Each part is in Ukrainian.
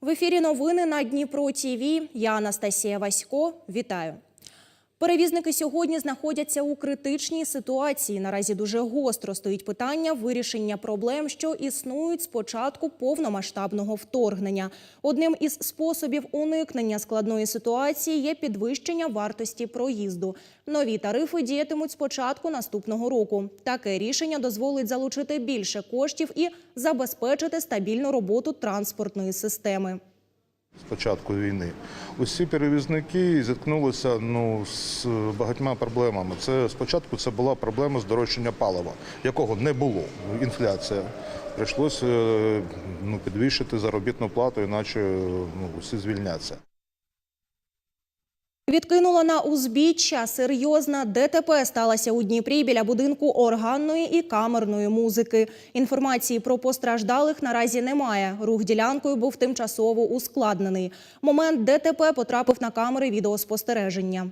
В ефірі новини на Дніпро ТІВІ. Я Анастасія Васько. Вітаю. Перевізники сьогодні знаходяться у критичній ситуації. Наразі дуже гостро стоїть питання вирішення проблем, що існують з початку повномасштабного вторгнення. Одним із способів уникнення складної ситуації є підвищення вартості проїзду. Нові тарифи діятимуть з початку наступного року. Таке рішення дозволить залучити більше коштів і забезпечити стабільну роботу транспортної системи. З початку війни. Усі перевізники зіткнулися ну, з багатьма проблемами. Це спочатку це була проблема здорожчання палива, якого не було. Інфляція. Прийшлося е, ну, підвищити заробітну плату, іначе ну, усі звільняться. Відкинула на узбіччя. Серйозна ДТП сталася у Дніпрі біля будинку органної і камерної музики. Інформації про постраждалих наразі немає. Рух ділянкою був тимчасово ускладнений. Момент ДТП потрапив на камери відеоспостереження.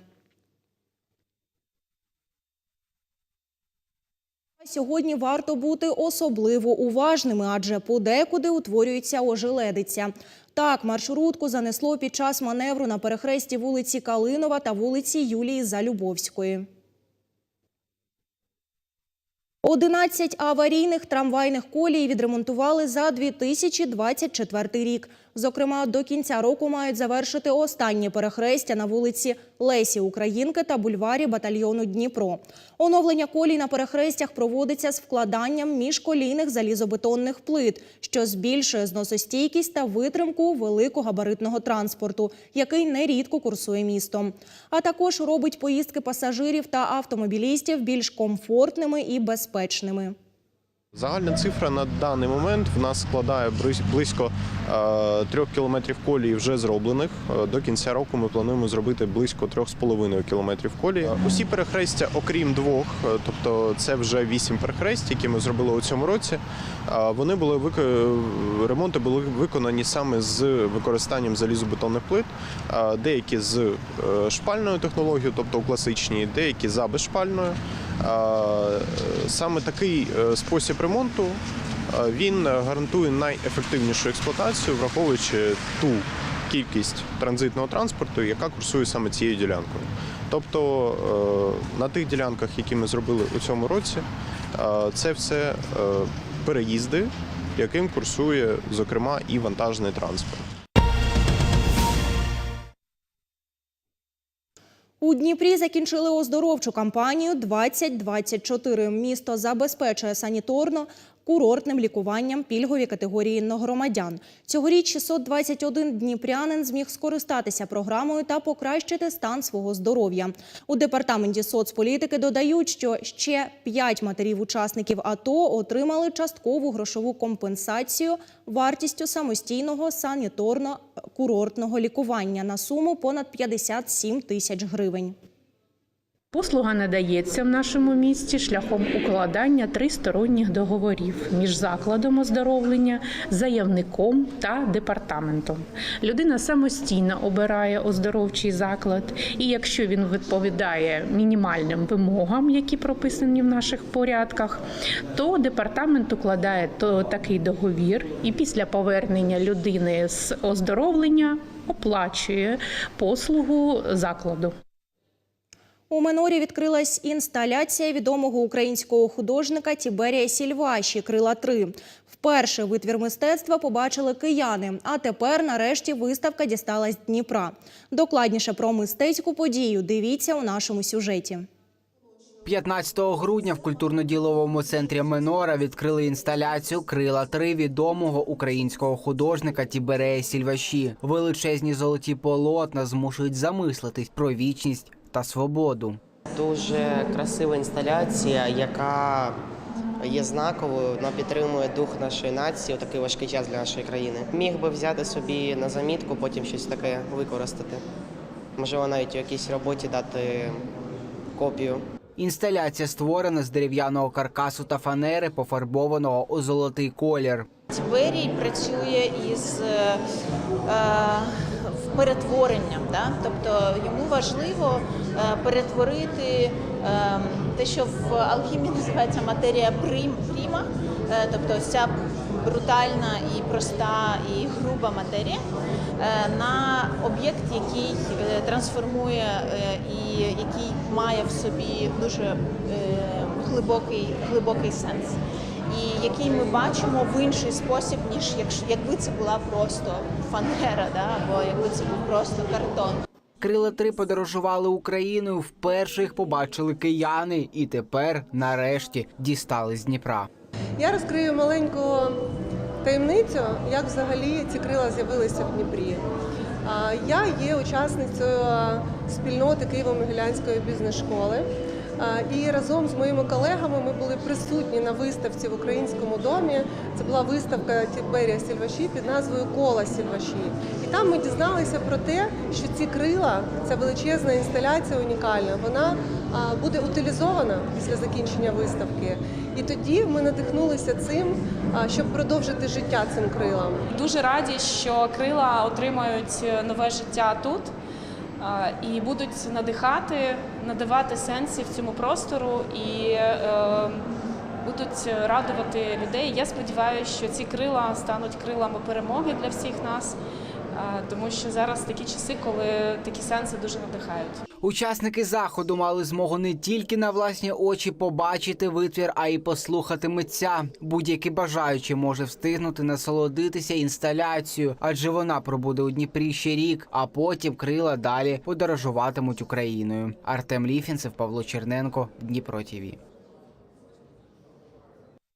Сьогодні варто бути особливо уважними, адже подекуди утворюється ожеледиця. Так, маршрутку занесло під час маневру на перехресті вулиці Калинова та вулиці Юлії Залюбовської. 11 аварійних трамвайних колій відремонтували за 2024 рік. Зокрема, до кінця року мають завершити останні перехрестя на вулиці Лесі Українки та бульварі батальйону Дніпро. Оновлення колій на перехрестях проводиться з вкладанням міжколійних залізобетонних плит, що збільшує зносостійкість та витримку великогабаритного транспорту, який нерідко курсує містом. А також робить поїздки пасажирів та автомобілістів більш комфортними і безпечними. Загальна цифра на даний момент в нас складає близько е, трьох кілометрів колії вже зроблених. Е, До кінця року ми плануємо зробити близько трьох з половиною кілометрів колії. Усі перехрестя, окрім двох, е, тобто це вже вісім перехресть, які ми зробили у цьому році. Вони були вик- ремонти були виконані саме з використанням залізобетонних плит, деякі з шпальною технологією, тобто класичні, деякі за безшпальною. Е, Саме такий е, спосіб ремонту е, він гарантує найефективнішу експлуатацію, враховуючи ту кількість транзитного транспорту, яка курсує саме цією ділянкою. Тобто на тих ділянках, які ми зробили у цьому році, це все переїзди, яким курсує зокрема і вантажний транспорт. У Дніпрі закінчили оздоровчу кампанію 2024. Місто забезпечує саніторно курортним лікуванням пільгові категорії громадян. Цьогоріч 621 дніпрянин зміг скористатися програмою та покращити стан свого здоров'я. У департаменті соцполітики додають, що ще 5 матерів-учасників АТО отримали часткову грошову компенсацію вартістю самостійного саніторно-курортного лікування на суму понад 57 тисяч гривень. Послуга надається в нашому місті шляхом укладання тристоронніх договорів між закладом оздоровлення, заявником та департаментом. Людина самостійно обирає оздоровчий заклад, і якщо він відповідає мінімальним вимогам, які прописані в наших порядках, то департамент укладає такий договір, і після повернення людини з оздоровлення оплачує послугу закладу. У Минорі відкрилась інсталяція відомого українського художника Тіберія Сільваші Крила 3 Вперше витвір мистецтва побачили кияни. А тепер, нарешті, виставка дісталась Дніпра. Докладніше про мистецьку подію дивіться у нашому сюжеті. 15 грудня в культурно-діловому центрі Минора відкрили інсталяцію Крила 3 відомого українського художника Тіберея Сільваші. Величезні золоті полотна змушують замислитись про вічність та свободу. Дуже красива інсталяція, яка є знаковою, вона підтримує дух нашої нації у такий важкий час для нашої країни. Міг би взяти собі на замітку, потім щось таке використати. Можливо, навіть у якійсь роботі дати копію. Інсталяція створена з дерев'яного каркасу та фанери, пофарбованого у золотий колір. Тіберій працює із е, е, перетворенням, да? тобто йому важливо е, перетворити е, те, що в алхімії називається матерія пріма, е, тобто ця брутальна і проста і груба матерія на об'єкт, який трансформує і який має в собі дуже глибокий, глибокий сенс. І який ми бачимо в інший спосіб, ніж якщо якби це була просто фанера, да, або якби це був просто картон. Крила 3 подорожували Україною. Вперше їх побачили кияни, і тепер, нарешті, дістали з Дніпра. Я розкрию маленьку таємницю, як взагалі ці крила з'явилися в Дніпрі. Я є учасницею спільноти Києво-Могилянської бізнес-школи. І разом з моїми колегами ми були присутні на виставці в українському домі. Це була виставка Тіберія Сільваші під назвою Кола Сільваші. І там ми дізналися про те, що ці крила, ця величезна інсталяція унікальна, вона буде утилізована після закінчення виставки. І тоді ми надихнулися цим, щоб продовжити життя цим крилам. Дуже раді, що крила отримають нове життя тут і будуть надихати, надавати сенсів цьому простору і е, будуть радувати людей. Я сподіваюся, що ці крила стануть крилами перемоги для всіх нас, е, тому що зараз такі часи, коли такі сенси дуже надихають. Учасники заходу мали змогу не тільки на власні очі побачити витвір, а й послухати митця. Будь-який бажаючий може встигнути насолодитися інсталяцією, адже вона пробуде у Дніпрі ще рік, а потім крила далі подорожуватимуть Україною. Артем Ліфінцев, Павло Черненко, Дніпро ТІВІ.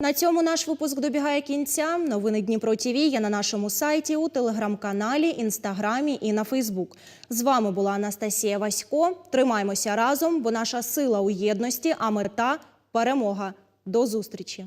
На цьому наш випуск добігає кінця. Новини Дніпро ТІВІ є на нашому сайті, у телеграм-каналі, інстаграмі і на Фейсбук. З вами була Анастасія Васько. Тримаємося разом, бо наша сила у єдності, а мета перемога. До зустрічі.